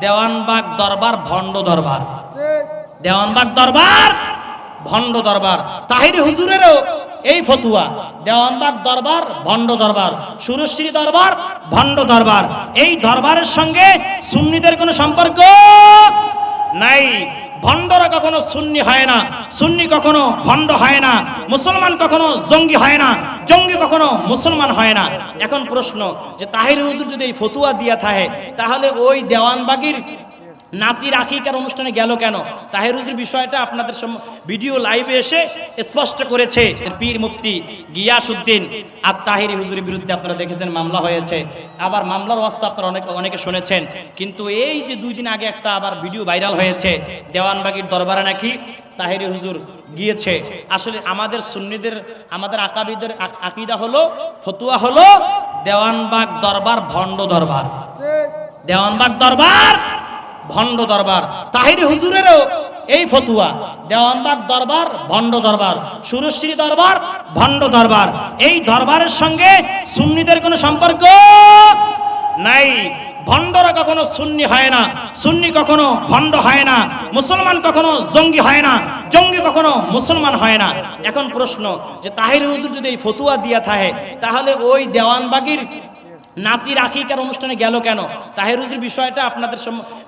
দেওয়ানবাগ দরবার ভণ্ড দরবার। দেওয়ানবাগ দরবার ভণ্ড দরবার। তাহিরি হুজুরেরও এই ফতুয়া। দেওয়ানবাগ দরবার ভণ্ড দরবার। সুরশ্রী দরবার ভণ্ড দরবার। এই দরবারের সঙ্গে সুন্নিদের কোনো সম্পর্ক নাই। ভণ্ডরা কখনো সুন্নি হয় না। সুন্নি কখনো ভণ্ড হয় না। মুসলমান কখনো জঙ্গি হয় না। জঙ্গি কখনো মুসলমান হয় না। এখন প্রশ্ন যে তাহির হুজুর যদি এই ফতুয়া দিয়া থাকে, তাহলে ওই দেওয়ানবাগির নাতির আকিকার অনুষ্ঠানে গেল কেন? তাহেরুজুর বিষয়টা আপনাদের ভিডিও লাইভে এসে স্পষ্ট করেছে। পীর মুফতি গিয়াসউদ্দিন আর তাহিরি হুজুরের বিরুদ্ধে আপনারা দেখেছেন মামলা হয়েছে। আবার মামলার অবস্থা আপনারা অনেক, অনেকে শুনেছেন। কিন্তু এই যে দুই দিন আগে একটা আবার ভিডিও ভাইরাল হয়েছে দেওয়ানবাগির দরবারে নাকি তাহিরি হুজুর গিয়েছে। আসলে আমাদের সুন্নিদের, আমাদের আকাবিদের আক- আকিদা হলো, ফতুয়া হলো দেওয়ানবাগ দরবার, ভণ্ড দরবার। দেওয়ানবাগ দরবার, ভণ্ড দরবার। তাহিরি হুজুরেরও এই ফতুয়া, দেওয়ানবাগ দরবার, ভণ্ড দরবার। সুরশ্রী দরবার, ভণ্ড দরবার। এই দরবারের সঙ্গে সুন্নিদের কোনো সম্পর্ক নাই। ভণ্ডরা কখনো সুন্নি হয় না, সুন্নি কখনো ভণ্ড হয় না, মুসলমান কখনো জঙ্গি হয় না, জঙ্গি কখনো মুসলমান হয় না। এখন প্রশ্ন যে তাহির হুজুর যদি এই ফতুয়া দিয়া থাকে, তাহলে ওই দেওয়ানবাগির নাতির আকিকার অনুষ্ঠানে গেল কেন? তাহেরুজুর বিষয়টা আপনাদের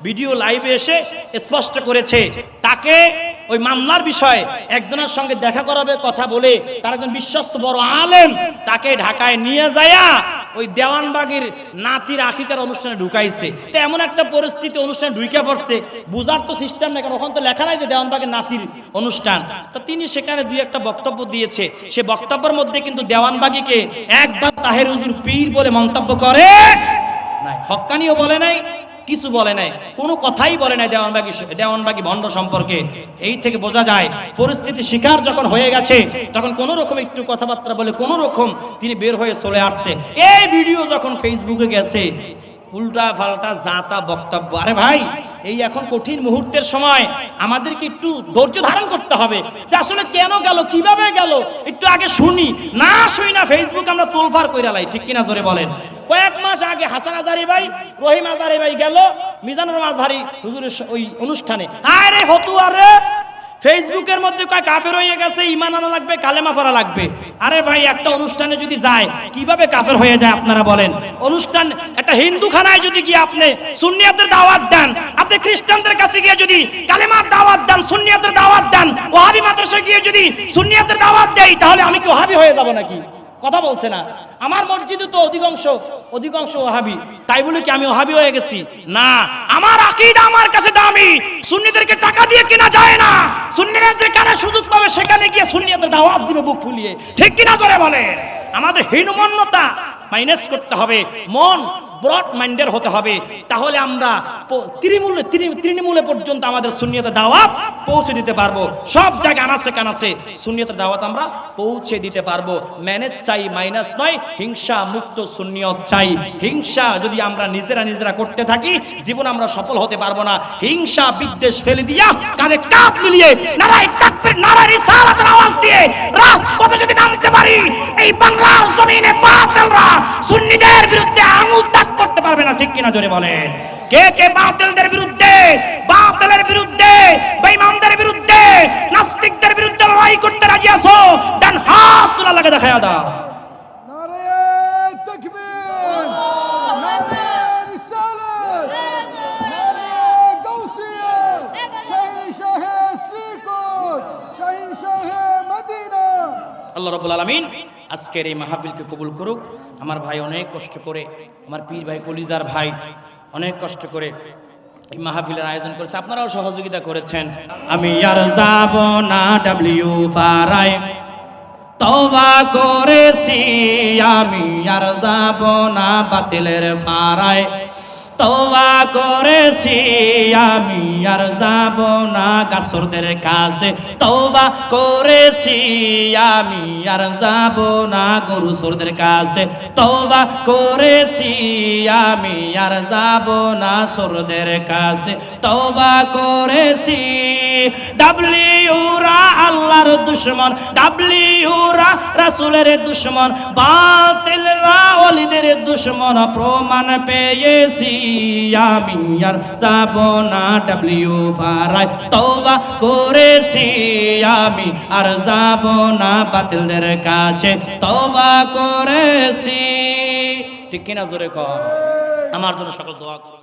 ভিডিও লাইভে এসে স্পষ্ট করেছে। তাকে ওই মামলার বিষয়ে একজনের সঙ্গে দেখা করাবে, কথা বলে তার একজন বিশ্বস্ত বড় আলেম তাকে ঢাকায় নিয়ে যায়া ওই দেওয়ানবাগির নাতির আখিকার অনুষ্ঠানে ঢুকাইছে। তো এমন একটা পরিস্থিতি অনুষ্ঠানে ঢুকে পড়ছে। বুঝার তো সিস্টেম না কারণ ওখানে তো লেখা নাই যে দেওয়ানবাগের নাতির অনুষ্ঠান। তা তিনি সেখানে দুই একটা বক্তব্য দিয়েছে। সে বক্তব্যের মধ্যে কিন্তু দেওয়ানবাগিকে একবার তাহের উজুর পীর বলে মন্তব্য করে নাই। হক্কানিও বলে নাই কিছু বলে নাই, কোনো কথাই বলে নাই দেওয়ানবাগি দেওয়ানবাগি ভণ্ড সম্পর্কে। এই থেকে বোঝা যায়, পরিস্থিতি শিকার যখন হয়ে গেছে, তখন কোনো রকম একটু কথাবার্তা বলে কোনো রকম তিনি বের হয়ে চলে আসছে। এই ভিডিও যখন ফেসবুকে গেছে, উল্টা পাল্টা জাতা বক্তব্য, আরে ভাই, এই এখন কঠিন মুহূর্তের সময়, আমাদেরকে একটু ধৈর্য ধারণ করতে হবে। যে আসলে কেন গেল, কীভাবে গেল, একটু আগে শুনি। না শুই না, ফেসবুক আমরা তোলফার কইরা লাই, ঠিক কিনা জোরে বলেন? কয়েক মাস আগে হাসান আজারি ভাই, রহিম আজারি ভাই গেল মিজানুর আজহারি হুজুরের ওই অনুষ্ঠানে। আরে হতু আরে ফেসবুকের মধ্যে কয় কাফের হয়ে গেছে ইমান আনা লাগবে, কালেমা করা লাগবে। আরে ভাই, একটা অনুষ্ঠানে যদি যায়, কীভাবে কাফের হয়ে যায় আপনারা বলেন? অনুষ্ঠান, একটা হিন্দু খানায় যদি গিয়ে আপনি সুন্নিয়াদের দাওয়াত দেন, আপনি খ্রিস্টানদের কাছে গিয়ে যদি কালেমার দাওয়াত দেন সুন্নিয়াদের দাওয়াত দেন ওহাবি মাদ্রাসায় গিয়ে যদি সুন্নিয়াদের দাওয়াত দেই, তাহলে আমি কি ওহাবি হয়ে যাব নাকি? কথা বলছে না। আমার মসজিদে তো অধিকাংশ অধিকাংশ ওহাবি। তাই বলে কি আমি ওহাবি হয়ে গেছি? না। আমার আকীদা আমার কাছে দামি। সুন্নিদেরকে টাকা দিয়ে কেনা যায় না। সুন্নিরা যেখানে সুযোগ পাবে, সেখানে গিয়ে সুন্নিদের দাওয়াত দিবে, বুক ফুলিয়ে। ঠিক কিনা করে বলে আমাদের হীনমন্যতা মাইনাস করতে হবে। মন ব্রড মাইন্ডের হতে হবে। তাহলে আমরা তৃণমূলে তৃণমূলে পর্যন্ত আমাদের সুন্নিয়তের দাওয়াত পৌঁছে দিতে পারব। সব জায়গায় আনাচে কানাচে সুন্নিয়তের দাওয়াত আমরা পৌঁছে দিতে পারব। ম্যানেজ চাই, মাইনাস নয়, হিংসা মুক্ত সুন্নিয়ত চাই। হিংসা যদি আমরা নিজেরা নিজেরা করতে থাকি, জীবন আমরা সফল হতে পারব না। হিংসা বিদ্বেষ ফেলে দিয়া কাঁধে কাপ মিলিয়ে নারায় নারায় আওয়াজ দিয়ে জোরে বলেন। কে কে বাতিলদের বিরুদ্ধে বাতিলের বিরুদ্ধে বেঈমানদের বিরুদ্ধে নাস্তিকদের বিরুদ্ধে লড়াই করতে রাজি আছো? দেন হাত তোলা লাগে দেখায়া দাও। আল্লাহ রবুল আলমিন আজকের এই মাহফিলকে কবুল করুক। আমার ভাই অনেক কষ্ট করে, আমার পীর ভাই কলিজার ভাই অনেক কষ্ট করে এই মাহফিলের আয়োজন করেছে। আপনারাও সহযোগিতা করেছেন। আমি আর যাব না ডাব্লিউ ফারাই তবা করেছি, আমি আর যাব না বাতিলের ফারায় তবা করেছি, আমি আর যাব না। গাছরদের কাছে তবা করেছি, আমি আর যাব না। গরু সরদের কাছে তবা করেছি, আমি আর যাব না। সরদের কাছে তবা করেছি। ডাব্লিউরা আল্লাহর দুশ্মন, ডাব্লিউরা রাসূলের দুশ্মন বাতিলরা ওলিদের দুশ্মন প্রমাণ পেয়েছি। আমি আর যাব না ডাব্লিউ ফারাই তওবা করেছি। আমি আর যাব না বাতিলদের কাছে। তওবা করেছি। ঠিক কিনা জোরে কর আমার জন্য সকল দোয়া করবে